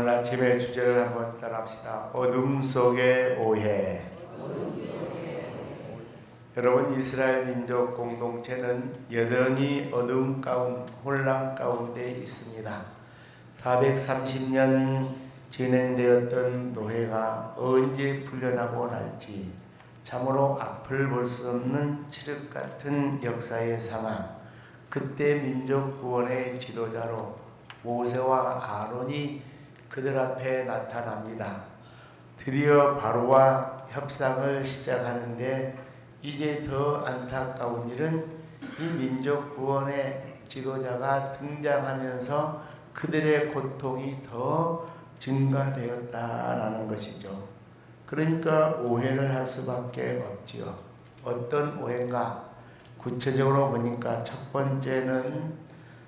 오늘 아침에 주제를 한번 따라합시다. 어둠 속의 오해. 여러분 이스라엘 민족 공동체는 여전히 어둠 가운 혼란 가운데 있습니다. 430년 진행되었던 노예가 언제 풀려나고 날지 참으로 앞을 볼 수 없는 칠흑 같은 역사의 상황. 그때 민족 구원의 지도자로 모세와 아론이 그들 앞에 나타납니다. 드디어 바로와 협상을 시작하는데 이제 더 안타까운 일은 이 민족 구원의 지도자가 등장하면서 그들의 고통이 더 증가되었다라는 것이죠. 그러니까 오해를 할 수밖에 없지요. 어떤 오해인가? 구체적으로 보니까 첫 번째는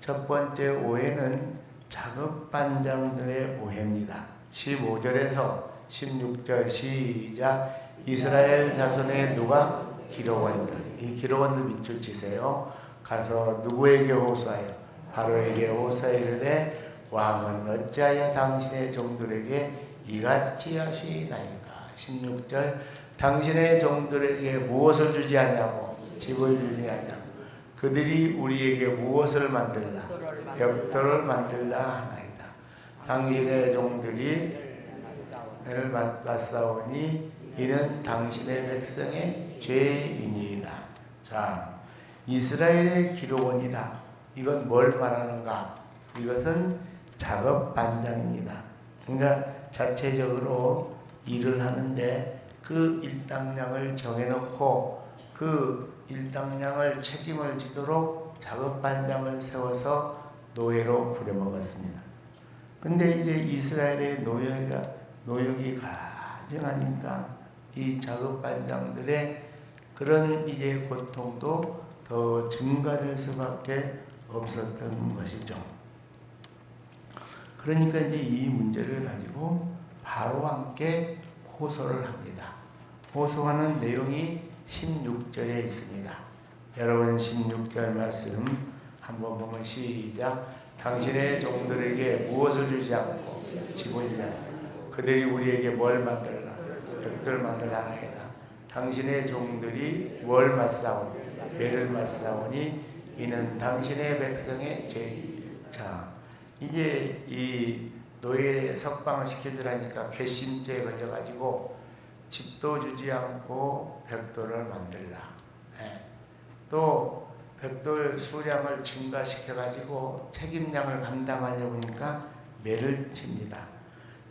첫 번째 오해는 작업 반장들의 오해입니다. 15절에서 16절 시작. 이스라엘 자손의 누가? 기록원들. 이 기록원들 밑줄 치세요. 가서 누구에게 호소하여? 바로에게 호소하여 이르되 왕은 어찌하여 당신의 종들에게 이같이 하시나이까? 16절. 당신의 종들에게 무엇을 주지 않냐고 집을 주지 않냐고 그들이 우리에게 무엇을 만들라 벽돌을 만들라 하나이다. 당신의 종들이 내를 맞사오니 이는 당신의 백성의 죄인이다. 자, 이스라엘의 기록원이다. 이건 뭘 말하는가? 이것은 작업 반장입니다. 그러니까 자체적으로 일을 하는데 그 일당량을 정해놓고 그 일당량을 책임을 지도록 작업 반장을 세워서 노예로 부려먹었습니다. 근데 이제 이스라엘의 노예가 노역이 가증하니까 이 작업 반장들의 그런 이제 고통도 더 증가될 수밖에 없었던 것이죠. 그러니까 이제 이 문제를 가지고 바로와 함께 호소를 합니다. 호소하는 내용이 16절에 있습니다. 여러분 16절 말씀 한번 보면 시작. 당신의 종들에게 무엇을 주지 않고 않고 그들이 우리에게 뭘 만들라 벽들 만들라 하나이다. 당신의 종들이 뭘 맞사오니 매를 맞사오니 이는 당신의 백성의 죄. 자 이게 이 노예 석방을 시켜주라니까 괘씸죄에 걸려가지고 집도 주지 않고 벽돌을 만들라. 예. 또 벽돌 수량을 증가시켜 가지고 책임량을 감당하려 보니까 매를 칩니다.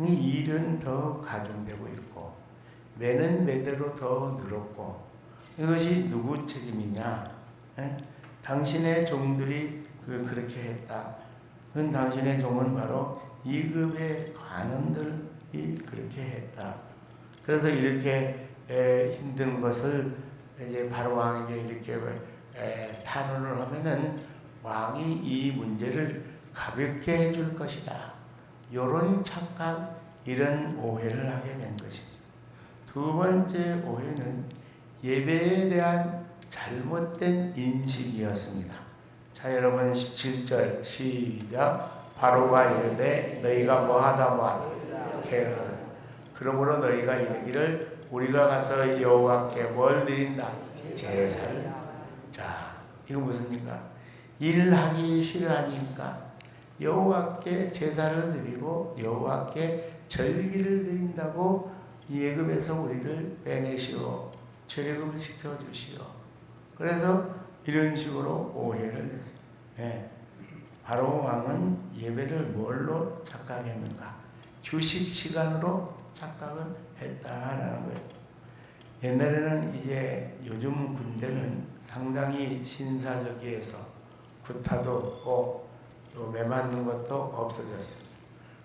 이 일은 더 가중되고 있고 매는 매대로 더 늘었고 이것이 누구 책임이냐? 예? 당신의 종들이 그 그렇게 했다. 그건 당신의 종은 바로 이급의 관원들이 그렇게 했다. 그래서 이렇게 에, 힘든 것을 이제 바로 왕에게 이렇게 에, 탄원을 하면은 왕이 이 문제를 가볍게 해줄 것이다. 이런 착각, 이런 오해를 하게 된 것이죠. 두 번째 오해는 예배에 대한 잘못된 인식이었습니다. 자, 여러분 17절 시작. 바로가 이르되 너희가 뭐하다 뭐하다 게으르다. 그러므로 너희가 이르기를 우리가 가서 여호와께 뭘 드린다? 제사를 자 이거 무슨입니까 일하기 싫어하니까 여호와께 제사를 드리고 여호와께 절기를 드린다고 예금에서 우리를 빼내시오. 출애굽을 시켜주시오. 그래서 이런 식으로 오해를 했어요. 예. 바로 왕은 예배를 뭘로 착각했는가? 휴식 시간으로 착각을 했다라는 거예요. 옛날에는 이제 요즘 군대는 상당히 신사적이어서 구타도 없고 또 매맞는 것도 없어졌어요.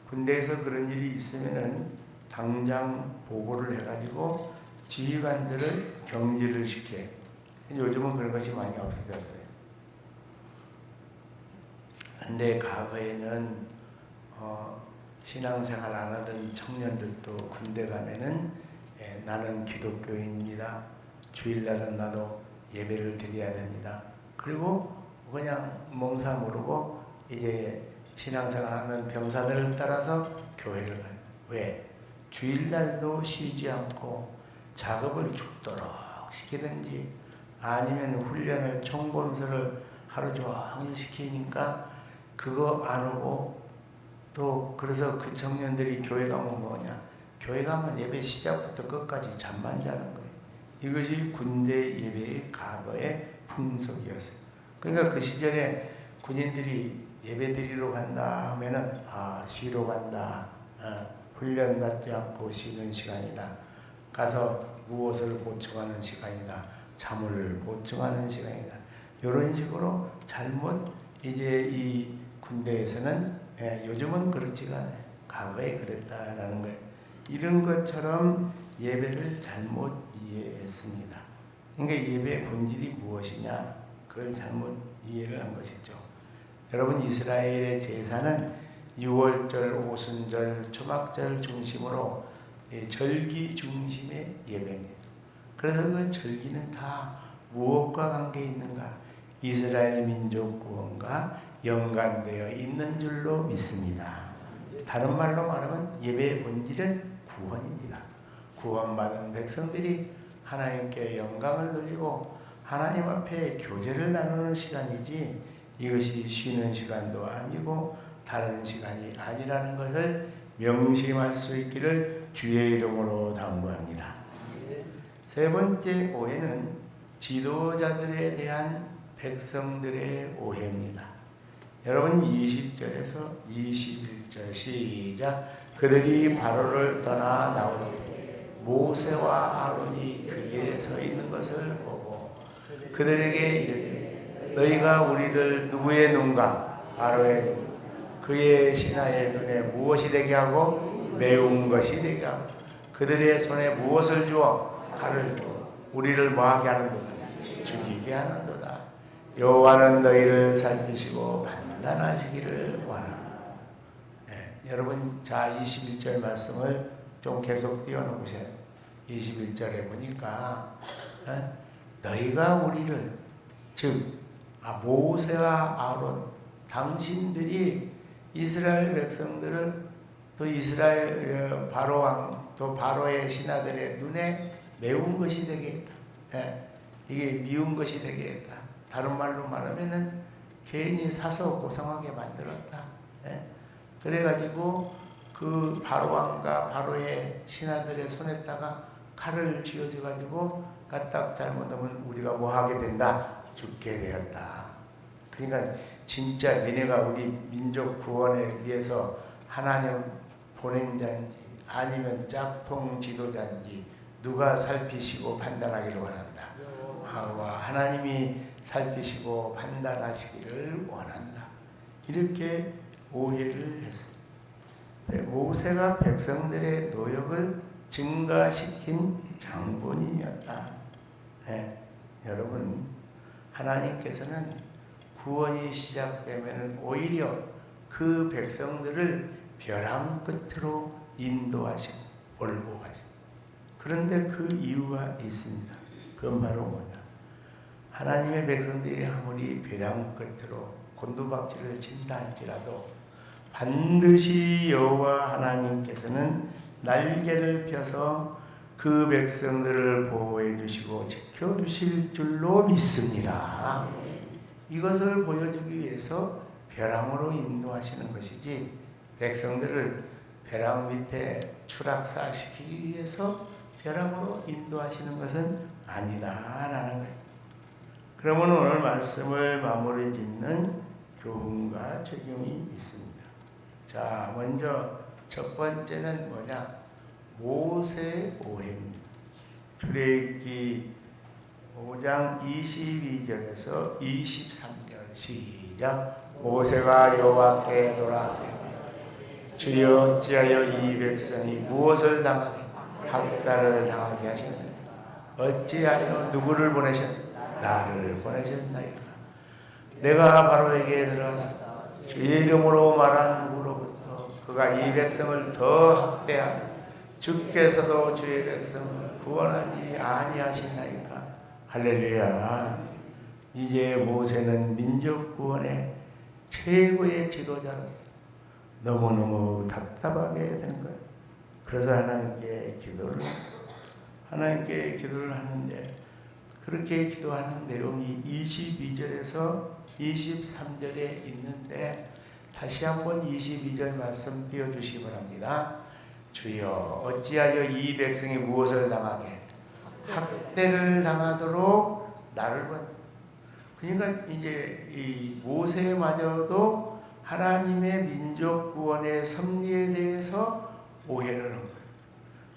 군대에서 그런 일이 있으면은 당장 보고를 해가지고 지휘관들을 경지를 시켜. 요즘은 그런 것이 많이 없어졌어요. 근데 과거에는 어, 신앙생활 안 하던 청년들도 군대 가면은 예, 나는 기독교인입니다. 주일날은 나도 예배를 드려야 됩니다. 그리고 그냥 멍사 모르고 이제 신앙생활 하는 병사들을 따라서 교회를 가요. 왜? 주일날도 쉬지 않고 작업을 죽도록 시키든지 아니면 훈련을 총검사를 하루 종일 시키니까 그거 안 오고 또 그래서 그 청년들이 교회 가면 뭐냐? 교회 가면 예배 시작부터 끝까지 잠만 자는 거예요. 이것이 군대 예배의 과거의 풍속이었어요. 그러니까 그 시절에 군인들이 예배 드리러 간다 하면은 아 쉬러 간다. 아, 훈련 받지 않고 쉬는 시간이다. 가서 무엇을 보충하는 시간이다. 잠을 보충하는 시간이다. 이런 식으로 잘못 이제 이 군대에서는 예, 요즘은 그렇지가 않아요. 과거에 그랬다라는 거예요. 이런 것처럼 예배를 잘못 이해했습니다. 그러니까 예배의 본질이 무엇이냐? 그걸 잘못 이해를 한 것이죠. 여러분 이스라엘의 제사는 6월절, 오순절, 초막절 중심으로 예, 절기 중심의 예배입니다. 그래서 그 절기는 다 무엇과 관계 있는가? 이스라엘 민족 구원과 연관되어 있는 줄로 믿습니다. 다른 말로 말하면 예배의 본질은 구원입니다. 구원받은 백성들이 하나님께 영광을 누리고 하나님 앞에 교제를 나누는 시간이지 이것이 쉬는 시간도 아니고 다른 시간이 아니라는 것을 명심할 수 있기를 주의 이름으로 당부합니다. 세 번째 오해는 지도자들에 대한 백성들의 오해입니다. 여러분 20절에서 21절 시작. 그들이 바로를 떠나 나오니 모세와 아론이 그에 서 있는 것을 보고 그들에게 이르되 너희가 우리를 누구의 눈과 바로의 눈, 그의 신하의 눈에 무엇이 되게 하고 매운 것이 되게 하고 그들의 손에 무엇을 주어 칼을 주어 우리를 뭐하게 하는도다? 죽이게 하는도다. 여호와는 너희를 살피시고 판단하시기를 원하노라 네, 여러분 자 21절 말씀을 좀 계속 띄워놓으세요 21절에 보니까 어? 너희가 우리를 즉 아, 모세와 아론 당신들이 이스라엘 백성들을 또 이스라엘 어, 바로 왕 또 바로의 신하들의 눈에 매운 것이 되겠다. 예, 이게 미운 것이 되겠다. 다른 말로 말하면은 괜히 사서 고상하게 만들었다. 예, 그래가지고 그 바로 왕과 바로의 신하들의 손에다가 칼을 쥐어줘 가지고 까딱 잘못하면 우리가 뭐 하게 된다. 죽게 되었다. 그러니까 진짜 니네가 우리 민족 구원에 위해서 하나님 보낸 자인지 아니면 짝통 지도자인지 누가 살피시고 판단하기를 원한다. 와 하나님이 살피시고 판단하시기를 원한다. 이렇게 오해를 했습니다. 네, 모세가 백성들의 노역을 증가시킨 장본인이었다. 네, 여러분 하나님께서는 구원이 시작되면 오히려 그 백성들을 벼랑 끝으로 인도하시고 몰고 가시고 그런데 그 이유가 있습니다. 그건 바로 뭐냐? 하나님의 백성들이 아무리 벼랑 끝으로 곤두박질을 친다 할지라도 반드시 여호와 하나님께서는 날개를 펴서 그 백성들을 보호해 주시고 지켜 주실 줄로 믿습니다. 이것을 보여주기 위해서 벼랑으로 인도하시는 것이지 백성들을 벼랑 밑에 추락사시키기 위해서 벼랑으로 인도하시는 것은 아니다라는 거예요. 그러면 오늘 말씀을 마무리 짓는 교훈과 적용이 있습니다. 자, 먼저 첫 번째는 뭐냐? 모세 오해입니다. 출애굽기 5장 22절에서 23절 시작 모세가 여호와께 돌아서 주여 어찌하여 이 백성이 무엇을 당하게 학다를 당하게 하셨느냐 어찌하여 누구를 보내셨 나를 보내셨나이까 내가 바로에게 들어가서 주의 이름으로 말한 누구로부터 그가 이 백성을 더 학대하고 주께서도 주의 백성을 구원하지 아니하시나이까 할렐루야 이제 모세는 민족 구원의 최고의 지도자로서 너무너무 답답하게 되는 거예요. 그래서 하나님께 기도를. 하나님께 기도를 하는데 그렇게 기도하는 내용이 22절에서 23절에 있는데 다시 한번 22절 말씀 띄워주시기 바랍니다. 주여 어찌하여 이 백성이 무엇을 당하게 학대를 당하도록 나를 본 그러니까 이제 이 모세마저도 하나님의 민족 구원의 섭리에 대해서 오해를 한 거예요.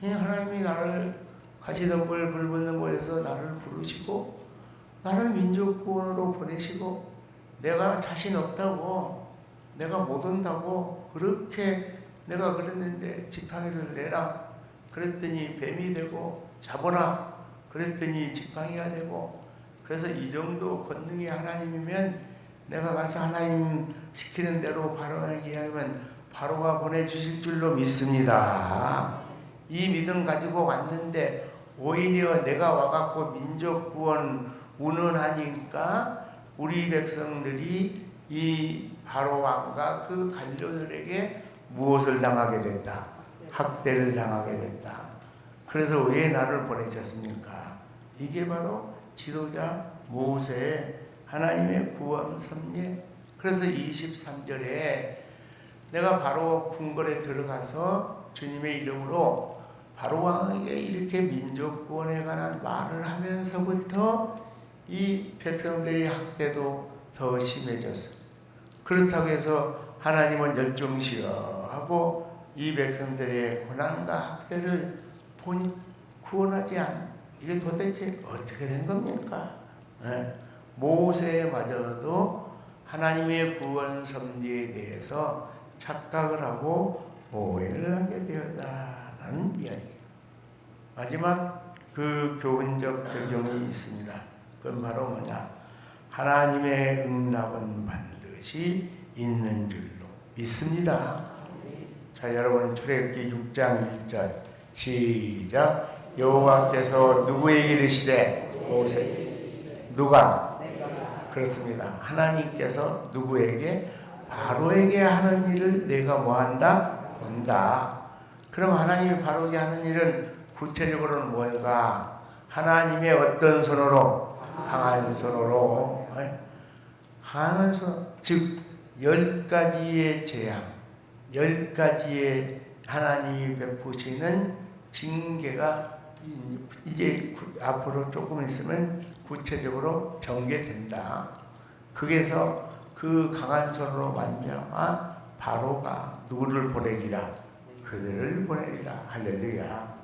이 하나님이 나를 가시덤불 불붙는 곳에서 나를 부르시고 나를 민족 구원으로 보내시고 내가 자신 없다고 내가 못 온다고 그렇게 내가 그랬는데 지팡이를 내라. 그랬더니 뱀이 되고 잡아라. 그랬더니 지팡이가 되고. 그래서 이 정도 권능이 하나님이면 내가 가서 하나님 시키는 대로 바로에게 하면 바로가 보내주실 줄로 믿습니다. 이 믿음 가지고 왔는데 오히려 내가 와갖고 민족 구원 운운하니까 우리 백성들이 이 바로 왕과 그 관료들에게 무엇을 당하게 됐다? 학대를 당하게 됐다. 그래서 왜 나를 보내셨습니까? 이게 바로 지도자 모세의 하나님의 구원 섭리. 그래서 23절에 내가 바로 궁궐에 들어가서 주님의 이름으로 바로 왕에게 이렇게 민족 구원에 관한 말을 하면서부터 이 백성들의 학대도 더 심해졌어. 그렇다고 해서 하나님은 열중시어하고 이 백성들의 고난과 학대를 보니 구원하지 않. 이게 도대체 어떻게 된 겁니까? 예. 모세마저도 하나님의 구원 섭리에 대해서 착각을 하고 오해를 하게 되었다 라는 이야기. 마지막 그 교훈적 적용이 있습니다. 그건 바로 뭐냐? 하나님의 응답은 반드시 있는 줄로 믿습니다. 자, 여러분 출애굽기 6장 1절 시작. 여호와께서 누구에게 이르시되 모세 누가 그렇습니다. 하나님께서 누구에게 바로에게 하는 일을 내가 뭐한다? 본다. 그럼 하나님이 바로에게 하는 일은 구체적으로는 뭔가? 하나님의 어떤 손으로? 강한 손으로. 예? 강한 손, 즉, 열 가지의 재앙, 열 가지의 하나님이 베푸시는 징계가 이제 앞으로 조금 있으면 구체적으로 전개된다. 그래서 그 강한 손으로 말미암아 바로가 누구를 보내리라 그들을 보내리라 할렐루야.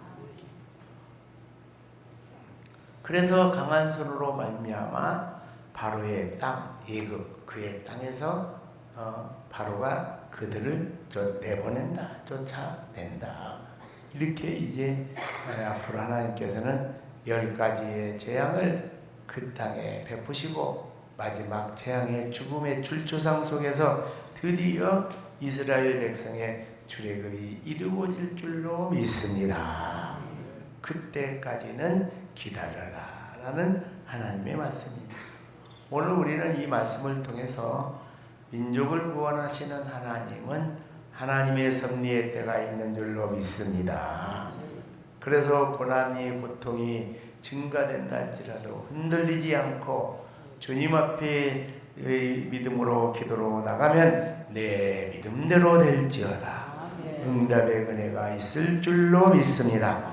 그래서 강한 손으로 말미암아 바로의 땅 예굽 그의 땅에서 어, 바로가 그들을 쫓 내보낸다 쫓아낸다 이렇게 이제 앞으로 하나님께서는 열 가지의 재앙을 그 땅에 베푸시고 마지막 재앙의 죽음의 출조상 속에서 드디어 이스라엘 백성의 출애굽이 이루어질 줄로 믿습니다. 그때까지는 기다려라 라는 하나님의 말씀입니다. 오늘 우리는 이 말씀을 통해서 민족을 구원하시는 하나님은 하나님의 섭리의 때가 있는 줄로 믿습니다. 그래서 고난이 고통이 증가된다 할지라도 흔들리지 않고 주님 앞에 믿음으로 기도로 나가면 내 믿음대로 될지어다. 응답의 은혜가 있을 줄로 믿습니다.